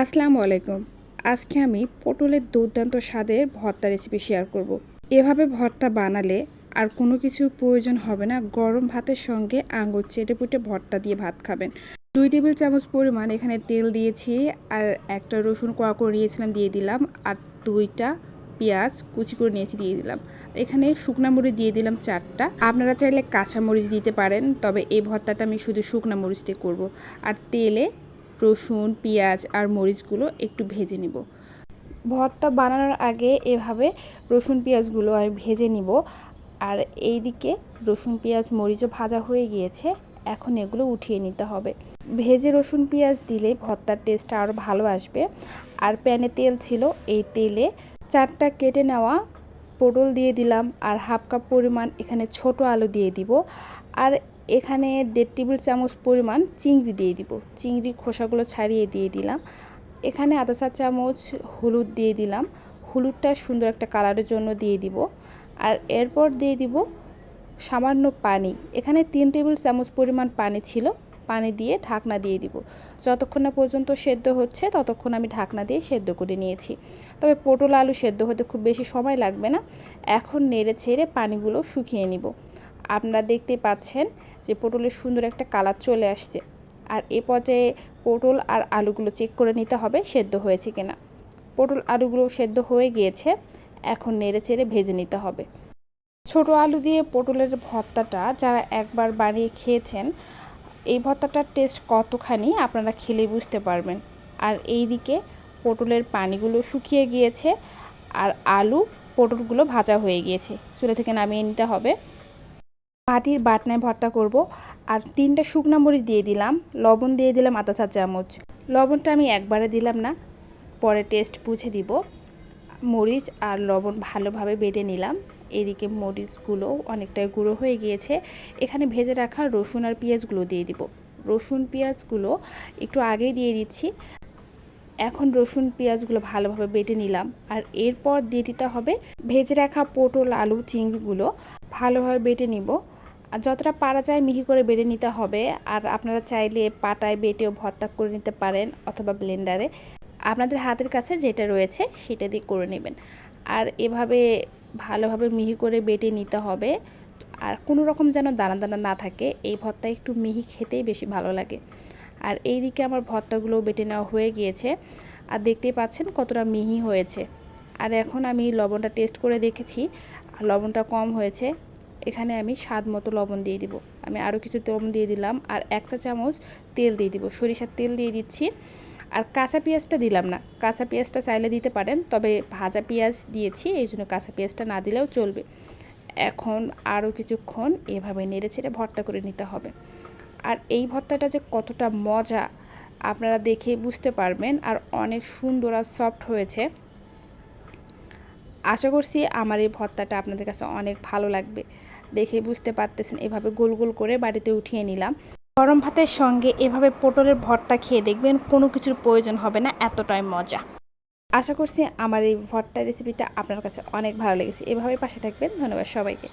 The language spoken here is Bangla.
আসসালামু আলাইকুম। আজকে আমি পটলের দুর্দান্ত স্বাদের ভর্তা রেসিপি শেয়ার করব। এভাবে ভর্তা বানালে আর কোনো কিছু প্রয়োজন হবে না। গরম ভাতের সঙ্গে আঙুর চেটে পুটে ভর্তা দিয়ে ভাত খাবেন। দুই টেবিল চামচ পরিমাণ এখানে তেল দিয়েছি আর একটা রসুন কোয়া করে নিয়েছিলাম দিয়ে দিলাম আর দুইটা পেঁয়াজ কুচি করে নিয়েছি দিয়ে দিলাম। এখানে শুকনা মরিচ দিয়ে দিলাম চারটা। আপনারা চাইলে কাঁচা মরিচ দিতে পারেন, তবে এই ভর্তাটা আমি শুধু শুকনা মরিচ দিয়ে করব। আর তেলে রসুন, পেঁয়াজ আর মরিচগুলো একটু ভেজে নিব। ভর্তা বানানোর আগে এভাবে রসুন, পেঁয়াজগুলো আমি ভেজে নিব। আর এই দিকে রসুন, পেঁয়াজ, মরিচও ভাজা হয়ে গিয়েছে। এখন এগুলো উঠিয়ে নিতে হবে। ভেজে রসুন, পেঁয়াজ দিলে ভর্তার টেস্টটা আরও ভালো আসবে। আর প্যানে তেল ছিল, এই তেলে চারটা কেটে নেওয়া, পটল দিয়ে দিলাম। আর হাফ কাপ পরিমাণ এখানে ছোট আলু দিয়ে দিব। আর এখানে দেড় টেবিল চামচ পরিমাণ চিংড়ি দিয়ে দিব। চিংড়ির খোসাগুলো ছাড়িয়ে দিয়ে দিলাম। এখানে আধা চা চামচ হলুদ দিয়ে দিলাম। হলুদটা সুন্দর একটা কালারের জন্য দিয়ে দিব। আর এরপর দিয়ে দিব সামান্য পানি। এখানে তিন টেবিল চামচ পরিমাণ পানি ছিল। পানি দিয়ে ঢাকনা দিয়ে দিব। যতক্ষণ না পর্যন্ত সেদ্ধ হচ্ছে, ততক্ষণ আমি ঢাকনা দিয়ে সেদ্ধ করে নিয়েছি। তবে পটল আলু সেদ্ধ হতে খুব বেশি সময় লাগবে না। এখন নেড়ে ছেড়ে পানিগুলো শুকিয়ে নিব। আপনারা দেখতে পাচ্ছেন যে পটলের সুন্দর একটা কালার চলে আসছে। আর এ পর্যায়ে পটল আর আলুগুলো চেক করে নিতে হবে, সেদ্ধ হয়েছে কিনা। পটল আলুগুলো সেদ্ধ হয়ে গিয়েছে, এখন নেড়ে চেড়ে ভেজে নিতে হবে। ছোট আলু দিয়ে পটলের ভর্তাটা যারা একবার বানিয়ে খেয়েছেন, এই ভর্তাটার টেস্ট কতখানি আপনারা খেলে বুঝতে পারবেন। আর এই দিকে পটলের পানিগুলো শুকিয়ে গিয়েছে, আর আলু পটলগুলো ভাজা হয়ে গিয়েছে। চুলে থেকে নামিয়ে নিতে হবে। মাটির বাটনায় ভর্তা করব। আর তিনটা শুকনা মরিচ দিয়ে দিলাম। লবণ দিয়ে দিলাম আধা চা চামচ। লবণটা আমি একবারে দিলাম না। পরে টেস্ট বুঝে দিব। মরিচ আর লবণ ভালোভাবে বেটে নিলাম। এদিকে মরিচগুলো অনেকটাই গুঁড়ো হয়ে গিয়েছে। এখানে ভেজে রাখা রসুন আর পেঁয়াজগুলো দিয়ে দিব। রসুন পেঁয়াজগুলো একটু আগেই দিয়ে দিচ্ছি। এখন রসুন পেঁয়াজগুলো ভালোভাবে বেটে নিলাম। আর এরপর দিয়ে দিতে হবে ভেজে রাখা পটল, আলু, চিংড়িগুলো ভালোভাবে বেটে নিব। আর যতটা পারা যায় মিহি করে বেটে নিতে হবে। আর আপনারা চাইলে পাটায় বেটেও ভর্তা করে নিতে পারেন অথবা ব্লেন্ডারে। আপনাদের হাতের কাছে যেটা রয়েছে সেটা দিয়ে করে নেবেন। আর এভাবে ভালোভাবে মিহি করে বেটে নিতে হবে। আর কোনো রকম যেন দানা দানা না থাকে, এই ভর্তা একটু মিহি খেতেই বেশি ভালো লাগে। আর এই দিকে আমার ভর্তাগুলো বেটে নেওয়া হয়ে গিয়েছে। আর দেখতেই পাচ্ছেন কতটা মিহি হয়েছে। আর এখন আমি লবণটা টেস্ট করে দেখেছি। লবণটা কম হয়েছে। এখানে আমি স্বাদ মতো লবণ দিয়ে দিব। আমি আরও কিছু লবণ দিয়ে দিলাম আর এক চা চামচ তেল দিয়ে দিব। সরিষার তেল দিয়ে দিচ্ছি। আর কাঁচা পেঁয়াজটা দিলাম না। কাঁচা পেঁয়াজটা চাইলে দিতে পারেন, তবে ভাজা পেঁয়াজ দিয়েছি, এই জন্য কাঁচা পেঁয়াজটা না দিলেও চলবে। এখন আরও কিছুক্ষণ এভাবে নেড়ে ছেড়ে ভর্তা করে নিতে হবে। আর এই ভর্তাটা যে কতটা মজা, আপনারা দেখে বুঝতে পারবেন। আর অনেক সুন্দর আর সফট হয়েছে। আশা করছি আমার এই ভর্তাটা আপনাদের কাছে অনেক ভালো লাগবে। দেখে বুঝতে পারতেছেন, এভাবে গোল গোল করে বাড়িতে উঠিয়ে নিলাম। গরম ভাতের সঙ্গে এভাবে পটলের ভর্তা খেয়ে দেখবেন কোনো কিছুর প্রয়োজন হবে না, এতটাই মজা। আশা করছি আমার এই ভর্তা রেসিপিটা আপনার কাছে অনেক ভালো লেগেছে। এভাবে পাশে থাকবেন। ধন্যবাদ সবাইকে।